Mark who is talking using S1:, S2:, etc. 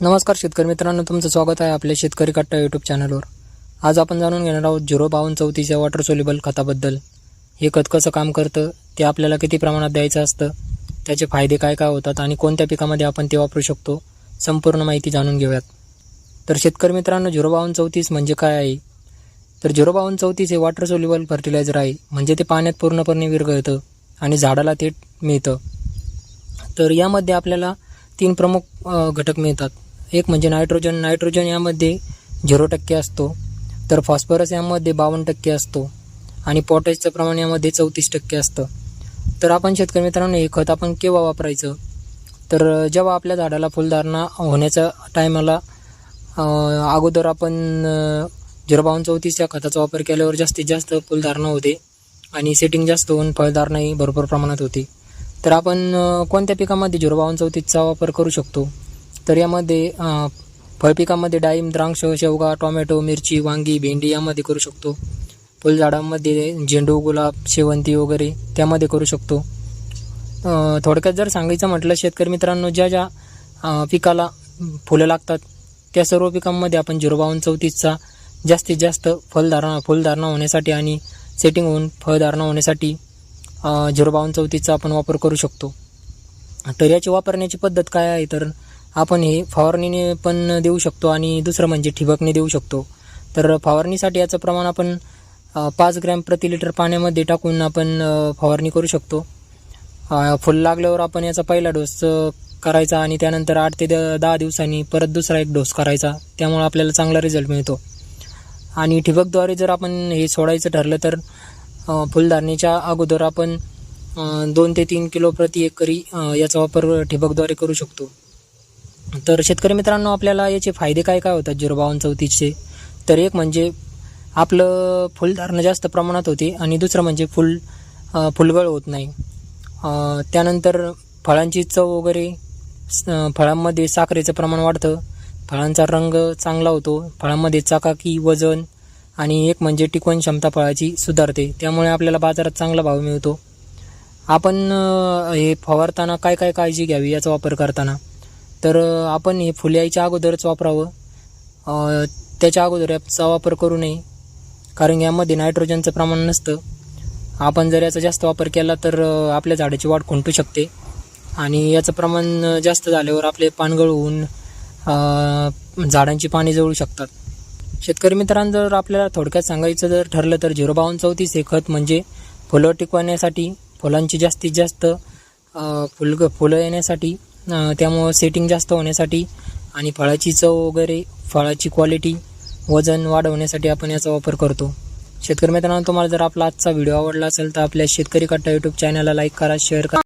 S1: नमस्कार शेतकरी मित्रांनो तुमचं स्वागत आहे आपल्या शेतकरी कट्टा यूट्यूब चॅनलवर आज आपण जाणून घेणार आहोत झिरो बावन्न चौतीसच्या वॉटर सोल्युबल खताबद्दल. हे खत कसं काम करतं ते आपल्याला किती प्रमाणात द्यायचं असतं त्याचे फायदे काय काय होतात आणि कोणत्या पिकामध्ये आपण ते वापरू शकतो संपूर्ण माहिती जाणून घेऊयात. तर शेतकरी मित्रांनो झिरो बावन्न चौतीस म्हणजे काय आहे? तर झिरो बावन्न चौतीस हे वॉटर सोल्युबल फर्टिलायझर आहे म्हणजे ते पाण्यात पूर्णपणे विरघळतं आणि झाडाला ते मिळतं. तर यामध्ये आपल्याला तीन प्रमुख घटक मिळतात. एक म्हणजे नायट्रोजन. नायट्रोजन यामध्ये झिरो टक्के असतो. तर फॉस्फरस यामध्ये बावन्न टक्के असतो. आणि पोटॅशचं प्रमाण यामध्ये चौतीस टक्के असतं. तर आपण शेतकरी मित्रांनो हे खत आपण केव्हा वापरायचं? तर जेव्हा आपल्या झाडाला फुलधारणा होण्याच्या टायमाला अगोदर आपण झिरो बावन्न चौतीसच्या खताचा वापर केल्यावर जास्तीत जास्त फुलधारणा होते. आणि सेटिंग जास्त होऊन फळधारणाही भरपूर प्रमाणात होते. तर आपण कोणत्या पिकामध्ये झिरो चौथीचा चौतीसचा वापर करू शकतो? तर यामध्ये फळपिकामध्ये डाळिंब द्राक्ष शेवगा टोमॅटो मिरची वांगी भेंडी यामध्ये करू शकतो. फुलझाडांमध्ये झेंडू गुलाब शेवंती वगैरे त्यामध्ये करू शकतो. थोडक्यात जर सांगायचं म्हटलं शेतकरी मित्रांनो ज्या ज्या पिकाला फुलं लागतात त्या सर्व पिकांमध्ये आपण झिरो बावन्न चौतीसचा जास्तीत जास्त फलधारणा फुलधारणा होण्यासाठी आणि सेटिंग होऊन फळधारणा होण्यासाठी झिरो बावन्न चौतीसचा आपण वापर करू शकतो. तर याची वापरण्याची पद्धत काय आहे? तर आपण हे फवारणीने पण देऊ शकतो आणि दुसरं म्हणजे ठिबकने देऊ शकतो. तर फवारणीसाठी याचं प्रमाण आपण पाच ग्रॅम प्रति लिटर पाण्यामध्ये टाकून आपण फवारणी करू शकतो. फुल लागल्यावर आपण याचा पहिला डोस करायचा आणि त्यानंतर आठ ते द- दहा दिवसांनी परत दुसरा एक डोस करायचा. त्यामुळे आपल्याला चांगला रिझल्ट मिळतो. आणि ठिबकद्वारे जर आपण हे सोडायचं ठरलं तर फुलधारणीच्या अगोदर आपण दोन ते तीन किलो प्रति एकरी याचा वापर ठिबकद्वारे करू शकतो. तर शेतकरी मित्रांनो आपल्याला याचे फायदे काय काय होतात झिरो बावन्न चौतीसचे? तर एक म्हणजे आपलं फुलधारणं जास्त प्रमाणात होते आणि दुसरं म्हणजे फुल फुलगळ होत नाही. त्यानंतर फळांची चव वगैरे फळांमध्ये साखरेचं प्रमाण वाढतं. फळांचा रंग चांगला होतो. फळांमध्ये चाकाकी वजन आणि एक म्हणजे टिकवण क्षमता फळाची सुधारते. त्यामुळे आपल्याला बाजारात चांगला भाव मिळतो. आपण हे फवारताना काय काय काळजी घ्यावी याचा वापर करताना? तर आपण हे फुले यायच्या अगोदरच वापरावं. त्याच्या अगोदर याचा वापर करू नये. कारण यामध्ये नायट्रोजनचं प्रमाण नसतं. आपण जर याचा जास्त वापर केला तर आपल्या झाडाची वाढ खुंटू शकते. आणि याचं प्रमाण जास्त झाल्यावर आपले पानगळ होऊन झाडांची पाने जळू शकतात. शेतकरी मित्रांनो जर आपल्याला थोडक्यात सांगायचं जर ठरलं तर झिरो बावन्न चौतीस हे खत म्हणजे फुलं टिकवण्यासाठी फुलांची जास्तीत जास्त फुलग फुलं येण्यासाठी त्यामुळं सेटिंग जास्त होण्यासाठी आणि फळाची चव वगैरे फळाची क्वालिटी वजन वाढवण्यासाठी आपण याचा वापर करतो. शेतकरी मित्रांनो तुम्हाला जर आपला आजचा व्हिडिओ आवडला असेल तर आपल्या शेतकरी कट्टा यूट्यूब चॅनलला लाईक करा शेअर करा.